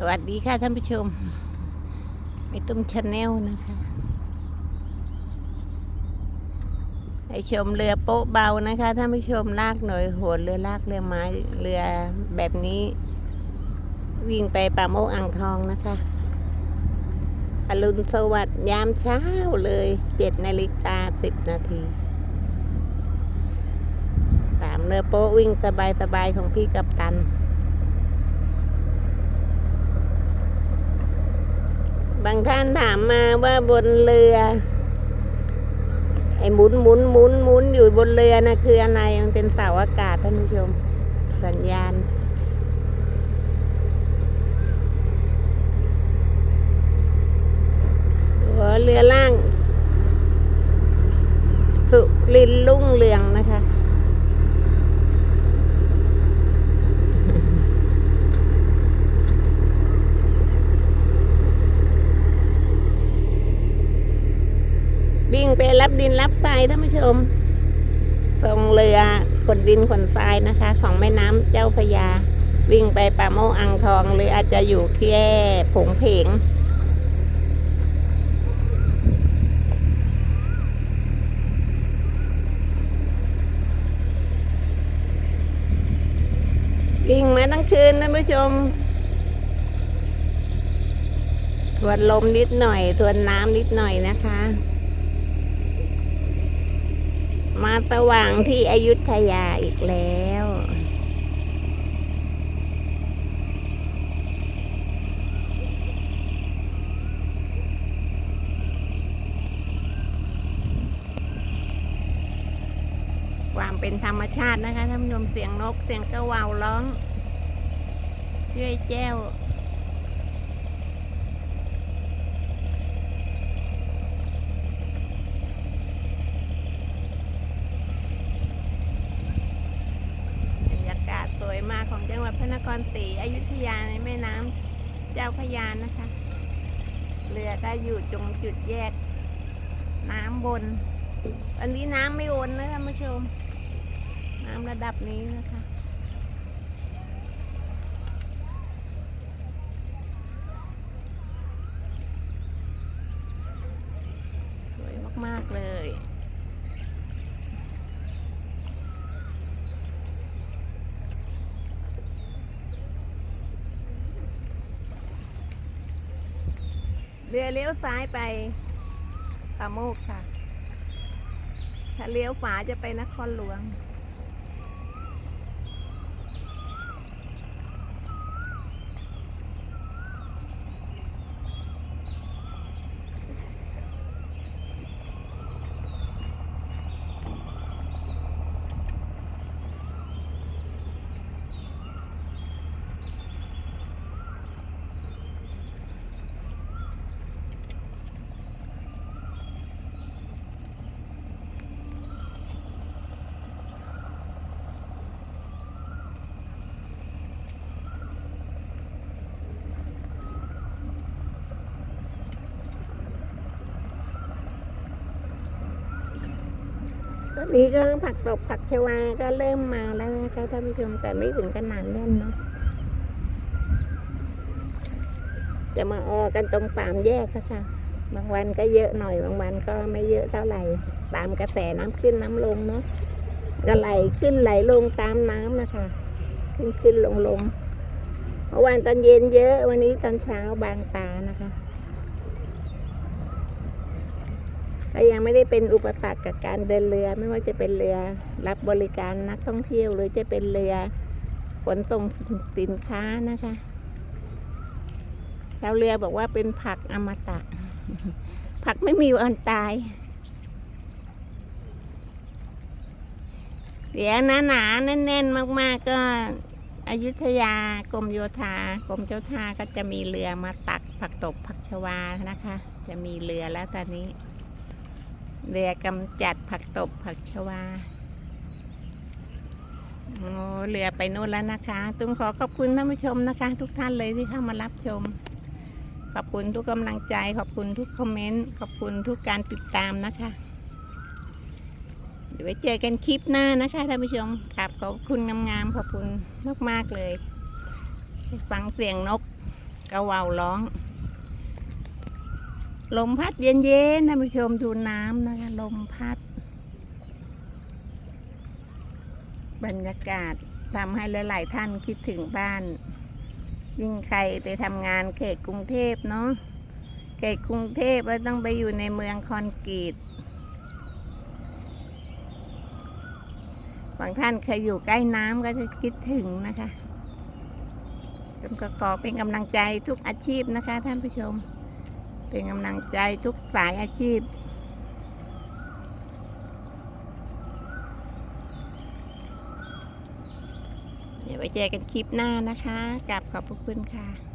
สวัสดีค่ะท่านผู้ชมไม่ตุ้มชาแนลนะคะไอชมเรือโป๊ะเบานะคะท่านผู้ชมลากหน่อยโหดเรือลากเรือไม้เรือแบบนี้ วิ่งไปป่าโมกอ่างทองนะคะอรุณสวัสดิ์ยามเช้าเลยเจ็ดนาฬิกาสิบนาทีตามเรือโป๊ะวิ่งสบายๆของพี่กัปตัน บางท่านถามมาว่าบนเรือ ไอ้หมุนหมุนหมุนหมุนอยู่บนเรือนะคืออะไรมันเป็นเสาอากาศท่านผู้ชม สัญญาณ หัวเรือล่าง สุรินลุ่งเรืองนะคะ วิ่ง ไปรับดินรับทรายท่านผู้ชมส่งเรือขนดินขนทรายนะคะ ของแม่น้ำเจ้าพระยา วิ่งไปป่าโมกอ่างทอง หรืออาจจะอยู่แค่ผงเพงวิ่งมาทั้งคืนท่านผู้ชม ทวนลมนิดหน่อย ทวนน้ำนิดหน่อยนะคะ มาสว่างที่อยุธยาอีกแล้ว ความเป็นธรรมชาตินะคะท่านผู้ชมเสียงนกเสียงกระว่าวร้องช่วยแจ้ว บรรยากาศสวยมากของจังหวัดพ รศรีอยุธยาในแม่น้ำเจ้าพระยานะคะ เรือก็อยู่ตรงจุดแยก น้ำบน อันนี้น้ำไม่วนนะท่านผู้ชม น้ำระดับนี้นะคะสวยมาก ๆ เลย เรือเลี้ยวซ้ายไปป่าโมกค่ะ ถ้าเลี้ยวขวาจะไปนครหลวง ตอนนี้ก็ผักตบผักชวาก็เริ่มมาแล้วนะคะท่านผู้ชมแต่ไม่ถึงขนาดแน่นเนาะจะมาออกันตรงสามแยกค่ะค่ะบางวันก็เยอะหน่อย บางวันก็ไม่เยอะเท่าไหร่ ตามกระแสน้ำขึ้นน้ำลงเนาะก็ไหลขึ้นไหลลงตามน้ำนะคะ ขึ้นขึ้นลงลงเมื่อวานตอนเย็นเยอะ วันนี้ตอนเช้าบางตานะคะ ก็ยังไม่ได้เป็นอุปสรรคกับการเดินเรือไม่ว่าจะเป็นเรือรับบริการนักท่องเที่ยว หรือจะเป็นเรือขนส่งสินค้านะคะชาวเรือบอกว่าเป็นผักอมตะ ผักไม่มีวันตาย เดี๋ยวหนาหนาแน่น ๆ มาก ๆ ก็อยุธยากรมโยธากรมเจ้าท่าก็จะมีเรือมาตักผักตบผักชวานะคะ จะมีเรือแล้วตอนนี้ เรือกำจัดผักตบผักชวาโอ้เรือไปโน่นแล้วนะคะ ตุ้มขอขอบคุณท่านผู้ชมนะคะ ทุกท่านเลยที่เข้ามารับชม ขอบคุณทุกกำลังใจ ขอบคุณทุกคอมเมนต์ ขอบคุณทุกการติดตามนะคะ เดี๋ยวไว้เจอกันคลิปหน้านะคะท่านผู้ชมกราบขอบคุณงามๆขอบคุณมากๆเลย ฟังเสียงนกก็เวาวร้อง ลมพัดเย็นๆท่านผู้ชมดูน้ำนะคะ ลมพัด บรรยากาศทำให้หลาย ๆ ท่านคิดถึงบ้าน ยิ่งใครไปทำงานเขตกรุงเทพเนาะเขตกรุงเทพก็ต้องไปอยู่ในเมืองคอนกรีตบางท่านเคยอยู่ใกล้น้ำก็จะคิดถึงนะคะก็ขอเป็นกำลังใจทุกอาชีพนะคะท่านผู้ชม เป็นกำลังใจทุกสายอาชีพ เดี๋ยวไว้เจอกันคลิปหน้านะคะกลับขอบพระคุณค่ะ